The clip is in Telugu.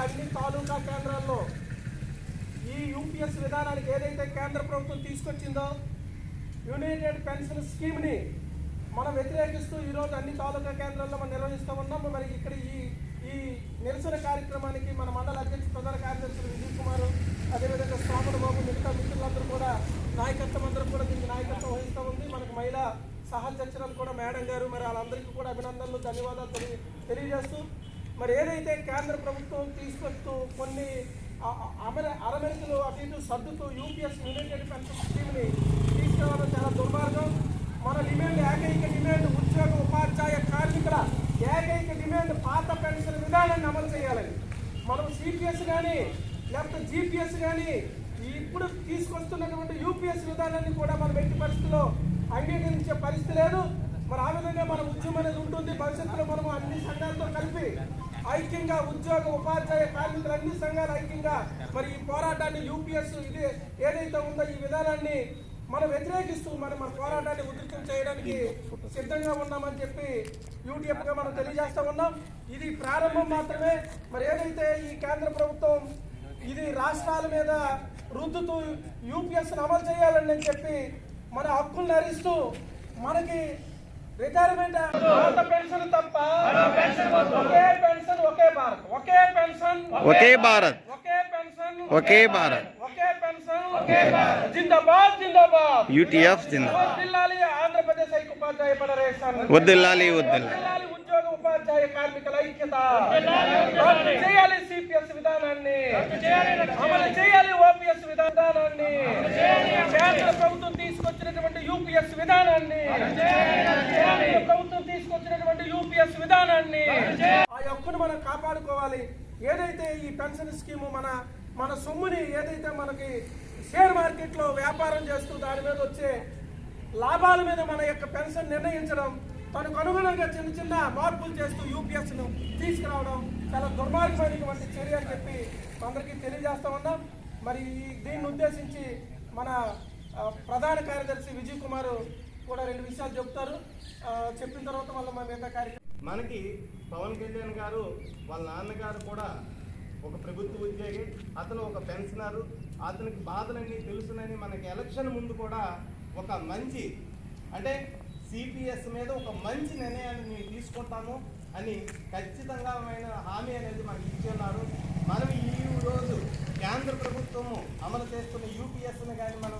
అన్ని తాలూకా కేంద్రాల్లో ఈ యూపీఎస్ విధానానికి ఏదైతే కేంద్ర ప్రభుత్వం తీసుకొచ్చిందో యునైటెడ్ పెన్షన్ స్కీమ్ని మనం వ్యతిరేకిస్తూ ఈరోజు అన్ని తాలూకా కేంద్రాల్లో మనం నిర్వహిస్తూ ఉన్నాము. మరి ఇక్కడ ఈ ఈ నిరసన కార్యక్రమానికి మన మండల అధ్యక్షుడు ప్రధాన కార్యదర్శులు విజయ్ కుమార్ అదేవిధంగా స్వాముల బాబు మిగతా మిత్రులందరూ కూడా నాయకత్వం అందరూ కూడా దీనికి నాయకత్వం వహిస్తూ ఉంది. మనకు మహిళా సహాధ్యక్షురాలు కూడా మేడం గారు మరి వాళ్ళందరికీ కూడా అభినందనలు ధన్యవాదాలు తెలియ తెలియజేస్తూ మరి ఏదైతే కేంద్ర ప్రభుత్వం తీసుకొస్తూ కొన్ని అమర అరమెతులు అటు ఇటు సర్దుతూ యూపీఎస్ యునైటెడ్ పెన్షన్ స్కీమ్ని తీసుకురావడం చాలా దుర్మార్గం. మన డిమాండ్ ఏకైక డిమాండ్ ఉద్యోగ ఉపాధ్యాయ కార్మికుల ఏకైక డిమాండ్ పాత పెన్షన్ విధానాన్ని అమలు చేయాలని. మనం సిపిఎస్ కానీ లేకపోతే జీపీఎస్ కానీ ఇప్పుడు తీసుకొస్తున్నటువంటి యూపీఎస్ విధానాన్ని కూడా మనం ఎట్టి పరిస్థితుల్లో అంగీకరించే పరిస్థితి లేదు. మరి ఆ విధంగా మన ఉద్యమం అనేది ఉంటుంది. భవిష్యత్తులో మనం అన్ని సంఘాలతో కలిపి ఐక్యంగా ఉద్యోగ ఉపాధ్యాయ కార్మికులు అన్ని సంఘాలు ఐక్యంగా. మరి ఈ పోరాటాన్ని యూపీఎస్ ఇది ఏదైతే ఉందో ఈ విధానాన్ని మనం వ్యతిరేకిస్తూ మనం మన పోరాటాన్ని ఉధృతం చేయడానికి సిద్ధంగా ఉన్నామని చెప్పి యూటీఎఫ్గా మనం తెలియజేస్తూ ఉన్నాం. ఇది ప్రారంభం మాత్రమే. మరి ఏదైతే ఈ కేంద్ర ప్రభుత్వం ఇది రాష్ట్రాల మీద రుద్దుతూ యూపీఎస్ను అమలు చేయాలని చెప్పి మన హక్కుల్ని హరిస్తూ మనకి రిటైర్మెంట్ పాత పెన్షన్ తప్ప ఒకే పెన్షన్ ఒకే భారత్ ఒకే పెన్షన్ ఒకే భారత్ ఒకే పెన్షన్ ఒకే భారత్ ఒకే పెన్షన్ ఒకే భారత్ జిందాబాద్ జిందాబాద్ యూటీఎఫ్ జిందా వర్ధిల్లాలి ఆంధ్రప్రదేశ్ ఐక్య ఉపాధ్యాయ ఫెడరేషన్ వద్దిల్లాలి వద్దిల్లాలి వర్ధిల్లాలి ఉద్యోగ ఉపాధ్యాయ కార్మికుల ఐక్యత రద్దు చేయాలి సిపిఎస్ విధానాన్ని అమలు చేయాలి ఓపీఎస్ విధానాన్ని కేంద్ర ప్రభుత్వం తీసుకొచ్చినటువంటి యూపీఎస్ విధానాన్ని కేంద్ర ప్రభుత్వం తీసుకొచ్చినటువంటి యూపీఎస్ విధానాన్ని ఆ హక్కును మనం కాపాడుకోవాలి. ఏదైతే ఈ పెన్షన్ స్కీము మన మన సొమ్ముని ఏదైతే మనకి షేర్ మార్కెట్లో వ్యాపారం చేస్తూ దాని మీద వచ్చే లాభాల మీద మన యొక్క పెన్షన్ నిర్ణయించడం తనకు అనుగుణంగా చిన్న చిన్న మార్పులు చేస్తూ యూపీఎస్ను తీసుకురావడం చాలా దుర్మార్గమైనటువంటి చర్య అని చెప్పి అందరికీ తెలియజేస్తా ఉన్నాం. మరి దీన్ని ఉద్దేశించి మన ప్రధాన కార్యదర్శి విజయ్ కుమార్ కూడా రెండు విషయాలు చెప్తారు. చెప్పిన తర్వాత మళ్ళీ మా మిగతా కార్యక్రమం మనకి పవన్ కళ్యాణ్ గారు వాళ్ళ నాన్నగారు కూడా ఒక ప్రభుత్వ ఉద్యోగి అతను ఒక పెన్షనరు అతనికి బాధలన్నీ తెలుసునని మనకి ఎలక్షన్ ముందు కూడా ఒక మంచి అంటే సిపిఎస్ మీద ఒక మంచి నిర్ణయాన్ని మేము తీసుకుంటాము అని ఖచ్చితంగా హామీ అనేది మనకి ఇచ్చున్నారు మనం ఈ రోజు కేంద్ర ప్రభుత్వము అమలు చేస్తున్న యూపీఎస్ని కానీ మనం